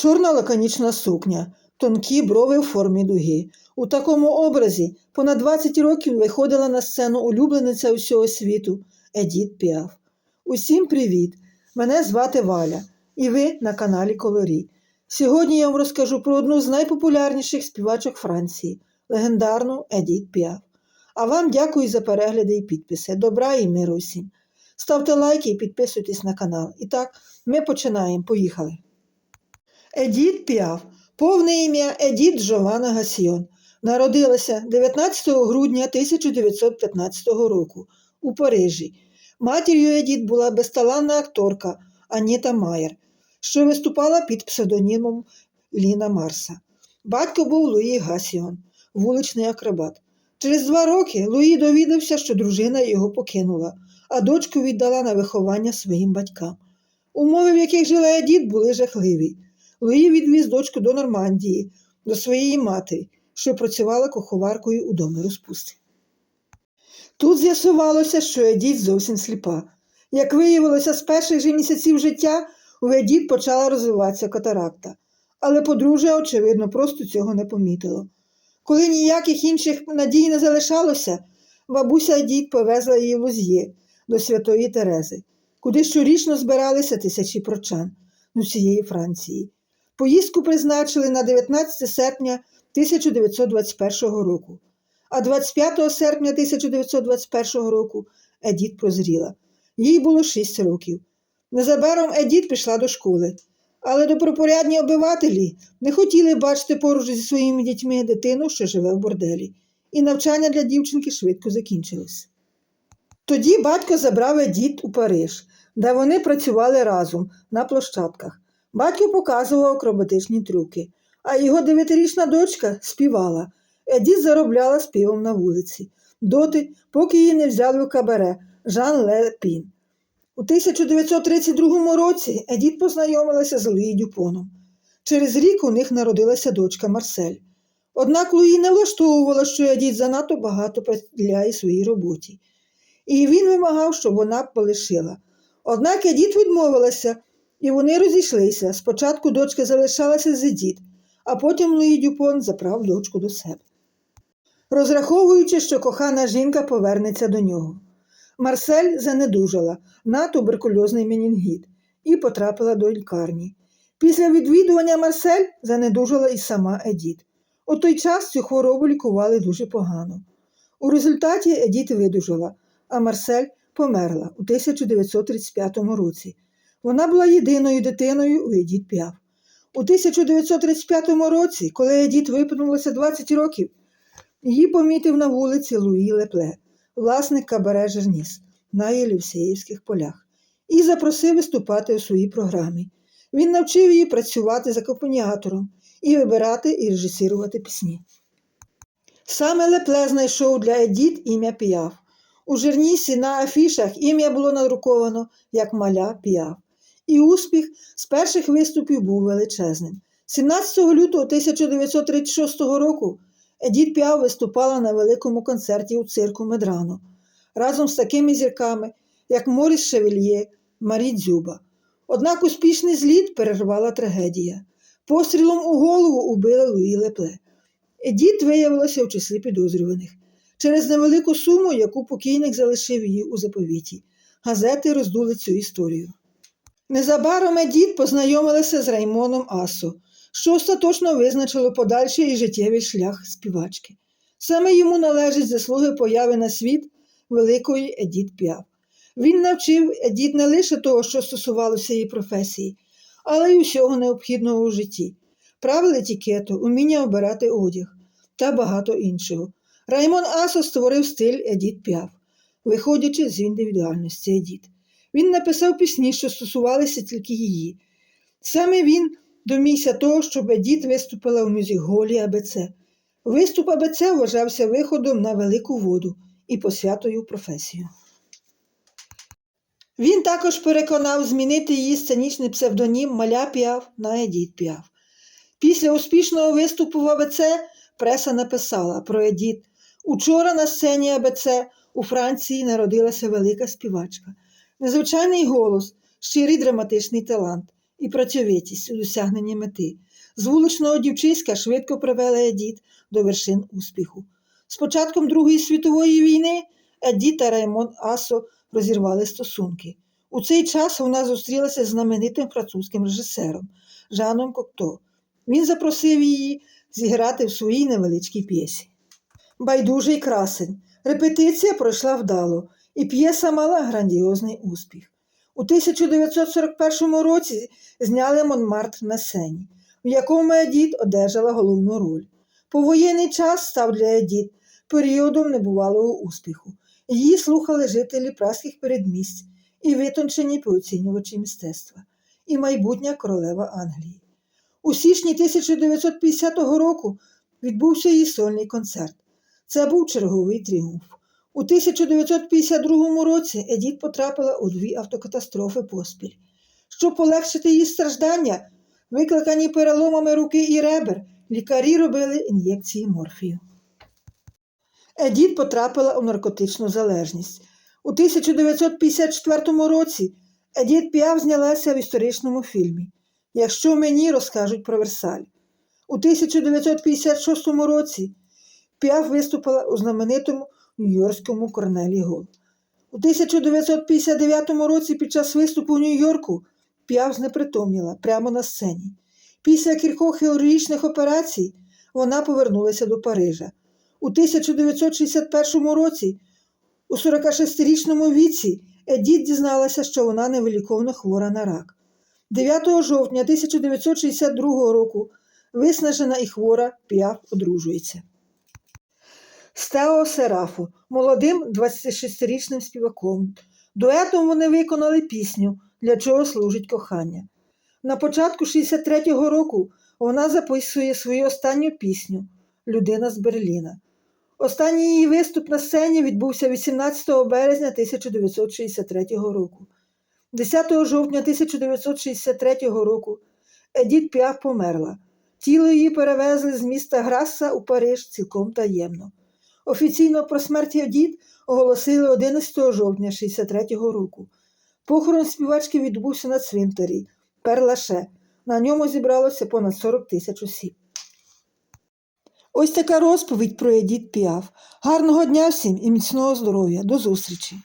Чорна лаконічна сукня, тонкі брови в формі дуги. У такому образі понад 20 років виходила на сцену улюблениця усього світу Едіт Піаф. Усім привіт! Мене звати Валя, і ви на каналі Колорі. Сьогодні я вам розкажу про одну з найпопулярніших співачок Франції легендарну Едіт Піаф. А вам дякую за перегляди і підписи. Добра і миру усім. Ставте лайки і підписуйтесь на канал. І так, ми починаємо. Поїхали. Едіт Піаф, повне ім'я Едіт Джована Гасьйон, народилася 19 грудня 1915 року у Парижі. Матір'ю Едіт була безталанна акторка Аніта Майер, що виступала під псевдонімом Ліна Марса. Батько був Луї Гасіон, вуличний акробат. Через два роки Луї довідався, що дружина його покинула, а дочку віддала на виховання своїм батькам. Умови, в яких жила Едіт, були жахливі. Луї відвіз дочку до Нормандії, до своєї матері, що працювала куховаркою у домі розпусти. Тут з'ясувалося, що Едіт зовсім сліпа. Як виявилося, з перших же місяців життя у Едіт почала розвиватися катаракта, але подружжя, очевидно, просто цього не помітило. Коли ніяких інших надій не залишалося, бабуся Едіт повезла її в Лузьє до Святої Терези, куди щорічно збиралися тисячі прочан з усієї Франції. Поїздку призначили на 19 серпня 1921 року, а 25 серпня 1921 року Едіт прозріла. Їй було 6 років. Незабаром Едіт пішла до школи, але добропорядні обивателі не хотіли бачити поруч зі своїми дітьми дитину, що живе в борделі, і навчання для дівчинки швидко закінчилось. Тоді батько забрав Едіт у Париж, де вони працювали разом на площадках. Батько показував акробатичні трюки, а його дев'ятирічна дочка співала. Едіт заробляла співом на вулиці, доти, поки її не взяли у кабаре Жан Ле Пін. У 1932 році Едіт познайомилася з Луї Дюпоном. Через рік у них народилася дочка Марсель. Однак Луї не влаштовувала, що Едіт занадто багато приділяє своїй роботі, і він вимагав, щоб вона полишила. Однак Едіт відмовилася, і вони розійшлися. Спочатку дочка залишалася з Едіт, а потім Луї Дюпон заправ дочку до себе, розраховуючи, що кохана жінка повернеться до нього. Марсель занедужала на туберкульозний менінгіт і потрапила до лікарні. Після відвідування Марсель занедужала і сама Едіт. У той час цю хворобу лікували дуже погано. У результаті Едіт видужала, а Марсель померла у 1935 році. Вона була єдиною дитиною у Едіт Піаф. У 1935 році, коли Едіт виповнилося 20 років, її помітив на вулиці Луї Лепле, власник кабаре Жерніс на Єлівсеївських полях, і запросив виступати у своїй програмі. Він навчив її працювати з акомпаніатором і вибирати і режисувати пісні. Саме Лепле знайшов для Едіт ім'я Піаф. У Жернісі на афішах ім'я було надруковано як Маля Піаф. І успіх з перших виступів був величезним. 17 лютого 1936 року Едіт Піаф виступала на великому концерті у цирку Медрано разом з такими зірками, як Моріс Шевельє, Марі Дзюба. Однак успішний зліт перервала трагедія. Пострілом у голову убили Луї Лепле. Едіт виявилася в числі підозрюваних через невелику суму, яку покійник залишив її у заповіті. Газети роздули цю історію. Незабаром Едіт познайомилася з Раймоном Асо, що остаточно визначило подальший і життєвий шлях співачки. Саме йому належать заслуги появи на світ великої Едіт Піаф. Він навчив Едіт не лише того, що стосувалося її професії, але й усього необхідного у житті, правил етикету, уміння обирати одяг та багато іншого. Раймон Асо створив стиль Едіт Піаф, виходячи з індивідуальності Едіт. Він написав пісні, що стосувалися тільки її. Саме він домігся того, щоб Едіт виступила у мюзик-голі АБЦ. Виступ АБЦ вважався виходом на велику воду і посвятою професію. Він також переконав змінити її сценічний псевдонім Маля Піаф на Едіт Піаф. Після успішного виступу в АБЦ преса написала про Едіт. Учора на сцені АБЦ у Франції народилася велика співачка. Незвичайний голос, щирий драматичний талант. і працьовитість у досягненні мети. З вуличного дівчиська швидко привела Едіт до вершин успіху. З початком Другої світової війни Едіт та Раймон Асо розірвали стосунки. У цей час вона зустрілася з знаменитим французьким режисером Жаном Кокто. Він запросив її зіграти в своїй невеличкій п'єсі. Байдужий красень. Репетиція пройшла вдало, і п'єса мала грандіозний успіх. У 1941 році зняли Монмартр на сцені, в якому Едіт одержала головну роль. Повоєнний час став для Едіт періодом небувалого успіху. Її слухали жителі праських передмість і витончені пооцінювачі мистецтва, і майбутня королева Англії. У січні 1950 року відбувся її сольний концерт. Це був черговий тріумф. У 1952 році Едіт потрапила у дві автокатастрофи поспіль. Щоб полегшити її страждання, викликані переломами руки і ребер, лікарі робили ін'єкції морфію. Едіт потрапила у наркотичну залежність. У 1954 році Едіт Піаф знялася в історичному фільмі Якщо мені розкажуть про Версаль. У 1956 році Піаф виступила у знаменитому Нью-Йоркському Корнелі Гол. У 1959 році під час виступу в Нью-Йорку Піаф знепритомніла прямо на сцені. Після кількох хірургічних операцій вона повернулася до Парижа. У 1961 році, у 46-річному віці, Едіт дізналася, що вона невиліковно хвора на рак. 9 жовтня 1962 року виснажена і хвора Піаф одружується. Стео Серафу, молодим 26-річним співаком. Дуетом вони виконали пісню Для чого служить кохання. На початку 63-го року вона записує свою останню пісню Людина з Берліна. Останній її виступ на сцені відбувся 18 березня 1963 року. 10 жовтня 1963 року Едіт Піаф померла. Тіло її перевезли з міста Граса у Париж цілком таємно. Офіційно про смерть Едіт оголосили 11 жовтня 63 року. Похорон співачки відбувся на цвинтарі Перлаше. На ньому зібралося понад 40 тисяч осіб. Ось така розповідь про Едіт Піаф. Гарного дня всім і міцного здоров'я. До зустрічі!